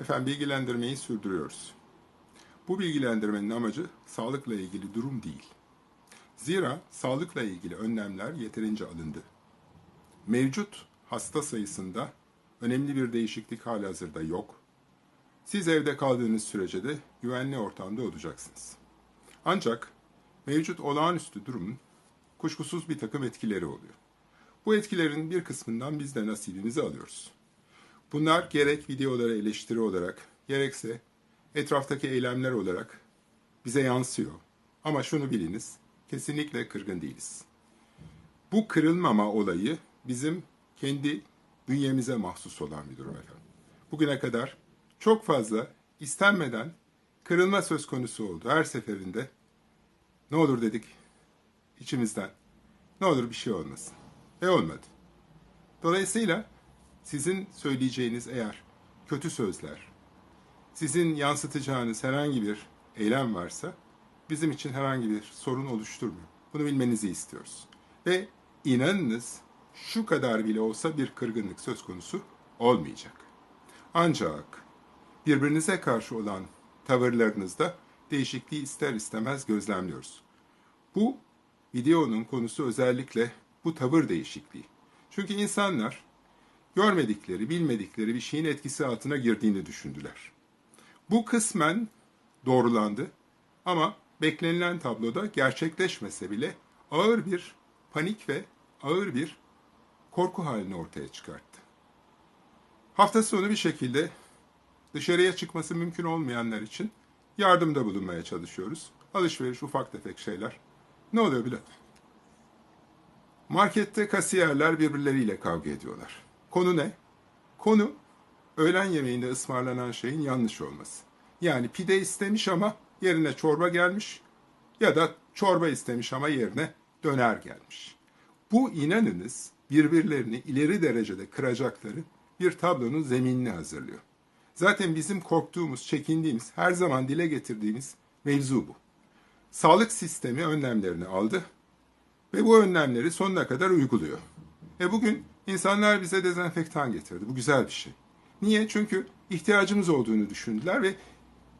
Efendim bilgilendirmeyi sürdürüyoruz. Bu bilgilendirmenin amacı sağlıkla ilgili durum değil. Zira sağlıkla ilgili önlemler yeterince alındı. Mevcut hasta sayısında önemli bir değişiklik halihazırda yok. Siz evde kaldığınız sürece de güvenli ortamda olacaksınız. Ancak mevcut olağanüstü durumun kuşkusuz bir takım etkileri oluyor. Bu etkilerin bir kısmından biz de nasibimizi alıyoruz. Bunlar gerek videolara eleştiri olarak, gerekse etraftaki eylemler olarak bize yansıyor. Ama şunu biliniz, kesinlikle kırgın değiliz. Bu kırılmama olayı bizim kendi bünyemize mahsus olan bir durum efendim. Bugüne kadar çok fazla istenmeden kırılma söz konusu oldu. Her seferinde ne olur dedik içimizden. Ne olur bir şey olmasın. Ve olmadı. Dolayısıyla sizin söyleyeceğiniz eğer kötü sözler, sizin yansıtacağınız herhangi bir eylem varsa bizim için herhangi bir sorun oluşturmuyor. Bunu bilmenizi istiyoruz. Ve inanınız şu kadar bile olsa bir kırgınlık söz konusu olmayacak. Ancak birbirinize karşı olan tavırlarınızda değişikliği ister istemez gözlemliyoruz. Bu videonun konusu özellikle bu tavır değişikliği. Çünkü insanlar görmedikleri, bilmedikleri bir şeyin etkisi altına girdiğini düşündüler. Bu kısmen doğrulandı ama beklenilen tabloda gerçekleşmese bile ağır bir panik ve ağır bir korku halini ortaya çıkarttı. Hafta sonu bir şekilde dışarıya çıkması mümkün olmayanlar için yardımda bulunmaya çalışıyoruz. Alışveriş, ufak tefek şeyler. Ne oluyor Bülent? Markette kasiyerler birbirleriyle kavga ediyorlar. Konu ne? Konu öğlen yemeğinde ısmarlanan şeyin yanlış olması. Yani pide istemiş ama yerine çorba gelmiş ya da çorba istemiş ama yerine döner gelmiş. Bu inanınız birbirlerini ileri derecede kıracakları bir tablonun zeminini hazırlıyor. Zaten bizim korktuğumuz, çekindiğimiz, her zaman dile getirdiğimiz mevzu bu. Sağlık sistemi önlemlerini aldı ve bu önlemleri sonuna kadar uyguluyor. E bugün insanlar bize dezenfektan getirdi. Bu güzel bir şey. Niye? Çünkü ihtiyacımız olduğunu düşündüler ve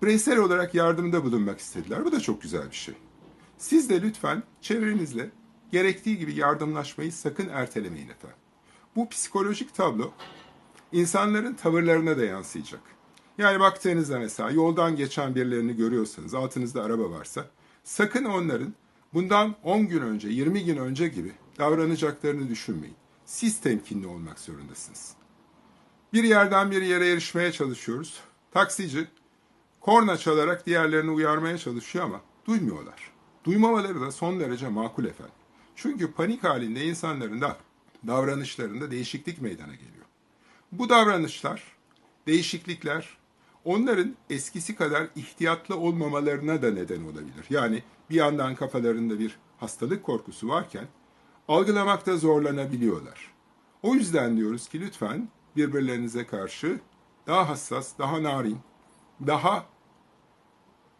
bireysel olarak yardımda bulunmak istediler. Bu da çok güzel bir şey. Siz de lütfen çevrenizle gerektiği gibi yardımlaşmayı sakın ertelemeyin efendim. Bu psikolojik tablo insanların tavırlarına da yansıyacak. Yani baktığınızda mesela yoldan geçen birilerini görüyorsanız, altınızda araba varsa sakın onların bundan 10 gün önce, 20 gün önce gibi davranacaklarını düşünmeyin. Siz temkinli olmak zorundasınız. Bir yerden bir yere erişmeye çalışıyoruz. Taksici korna çalarak diğerlerini uyarmaya çalışıyor ama duymuyorlar. Duymamaları da son derece makul efendim. Çünkü panik halinde insanların da davranışlarında değişiklik meydana geliyor. Bu davranışlar, değişiklikler onların eskisi kadar ihtiyatlı olmamalarına da neden olabilir. Yani bir yandan kafalarında bir hastalık korkusu varken algılamakta zorlanabiliyorlar. O yüzden diyoruz ki lütfen birbirlerinize karşı daha hassas, daha narin, daha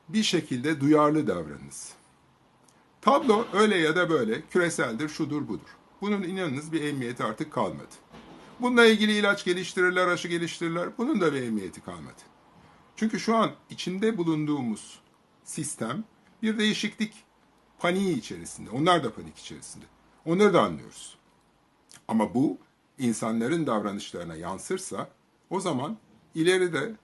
bir şekilde duyarlı davranınız. Tablo öyle ya da böyle küreseldir, şudur budur. Bunun inanınız bir emniyeti artık kalmadı. Bununla ilgili ilaç geliştirirler, aşı geliştirirler. Bunun da bir emniyeti kalmadı. Çünkü şu an içinde bulunduğumuz sistem bir değişiklik paniği içerisinde. Onlar da panik içerisinde. Onları da anlıyoruz. Ama bu insanların davranışlarına yansırsa o zaman ileride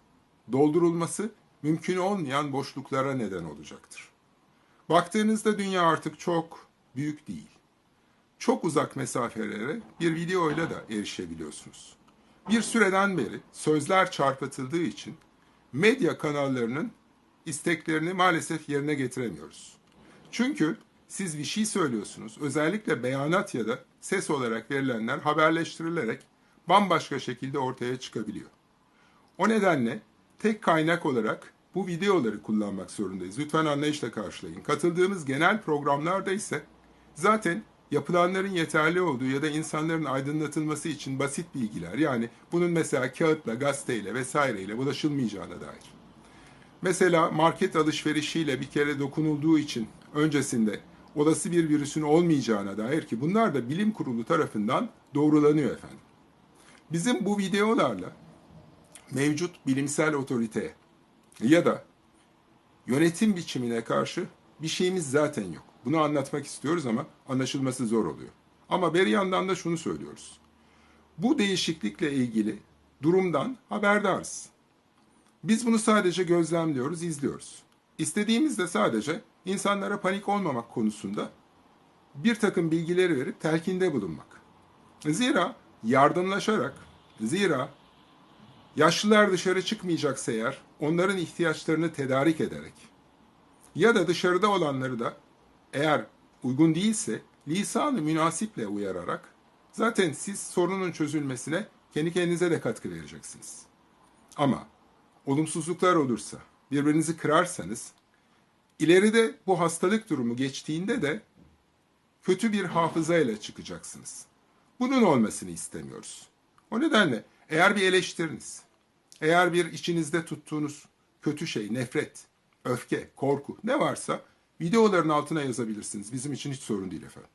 doldurulması mümkün olmayan boşluklara neden olacaktır. Baktığınızda dünya artık çok büyük değil. Çok uzak mesafelere bir videoyla da erişebiliyorsunuz. Bir süreden beri sözler çarpıtıldığı için medya kanallarının isteklerini maalesef yerine getiremiyoruz. Çünkü siz bir şey söylüyorsunuz. Özellikle beyanat ya da ses olarak verilenler haberleştirilerek bambaşka şekilde ortaya çıkabiliyor. O nedenle tek kaynak olarak bu videoları kullanmak zorundayız. Lütfen anlayışla karşılayın. Katıldığımız genel programlarda ise zaten yapılanların yeterli olduğu ya da insanların aydınlatılması için basit bilgiler yani bunun mesela kağıtla, gazeteyle vesaireyle ulaşılmayacağına dair. Mesela market alışverişiyle bir kere dokunulduğu için öncesinde olası bir virüsün olmayacağına dair ki bunlar da bilim kurulu tarafından doğrulanıyor efendim. Bizim bu videolarla mevcut bilimsel otoriteye ya da yönetim biçimine karşı bir şeyimiz zaten yok. Bunu anlatmak istiyoruz ama anlaşılması zor oluyor. Ama bir yandan da şunu söylüyoruz. Bu değişiklikle ilgili durumdan haberdarız. Biz bunu sadece gözlemliyoruz, izliyoruz. İstediğimiz de sadece insanlara panik olmamak konusunda bir takım bilgileri verip telkinde bulunmak. Zira yardımlaşarak, zira yaşlılar dışarı çıkmayacaksa eğer onların ihtiyaçlarını tedarik ederek ya da dışarıda olanları da eğer uygun değilse lisanı münasiple uyararak zaten siz sorunun çözülmesine kendi kendinize de katkı vereceksiniz. Ama olumsuzluklar olursa, birbirinizi kırarsanız ileride bu hastalık durumu geçtiğinde de kötü bir hafızayla çıkacaksınız. Bunun olmasını istemiyoruz. O nedenle eğer bir eleştiriniz, eğer bir içinizde tuttuğunuz kötü şey, nefret, öfke, korku ne varsa videoların altına yazabilirsiniz. Bizim için hiç sorun değil efendim.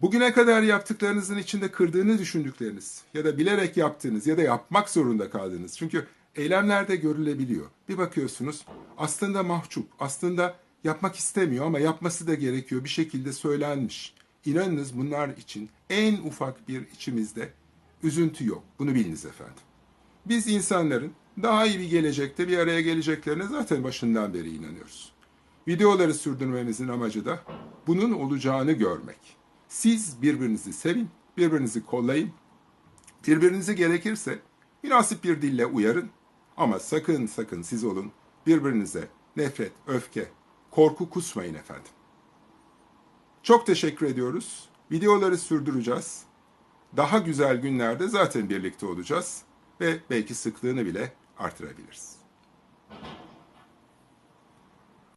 Bugüne kadar yaptıklarınızın içinde kırdığını düşündükleriniz ya da bilerek yaptığınız ya da yapmak zorunda kaldığınız. Çünkü eylemlerde görülebiliyor. Bir bakıyorsunuz aslında mahcup, aslında yapmak istemiyor ama yapması da gerekiyor. Bir şekilde söylenmiş. İnanınız bunlar için en ufak bir içimizde üzüntü yok. Bunu biliniz efendim. Biz insanların daha iyi bir gelecekte bir araya geleceklerine zaten başından beri inanıyoruz. Videoları sürdürmemizin amacı da bunun olacağını görmek. Siz birbirinizi sevin, birbirinizi kollayın, birbirinizi gerekirse münasip bir dille uyarın ama sakın sakın siz olun birbirinize nefret, öfke, korku kusmayın efendim. Çok teşekkür ediyoruz. Videoları sürdüreceğiz. Daha güzel günlerde zaten birlikte olacağız ve belki sıklığını bile artırabiliriz.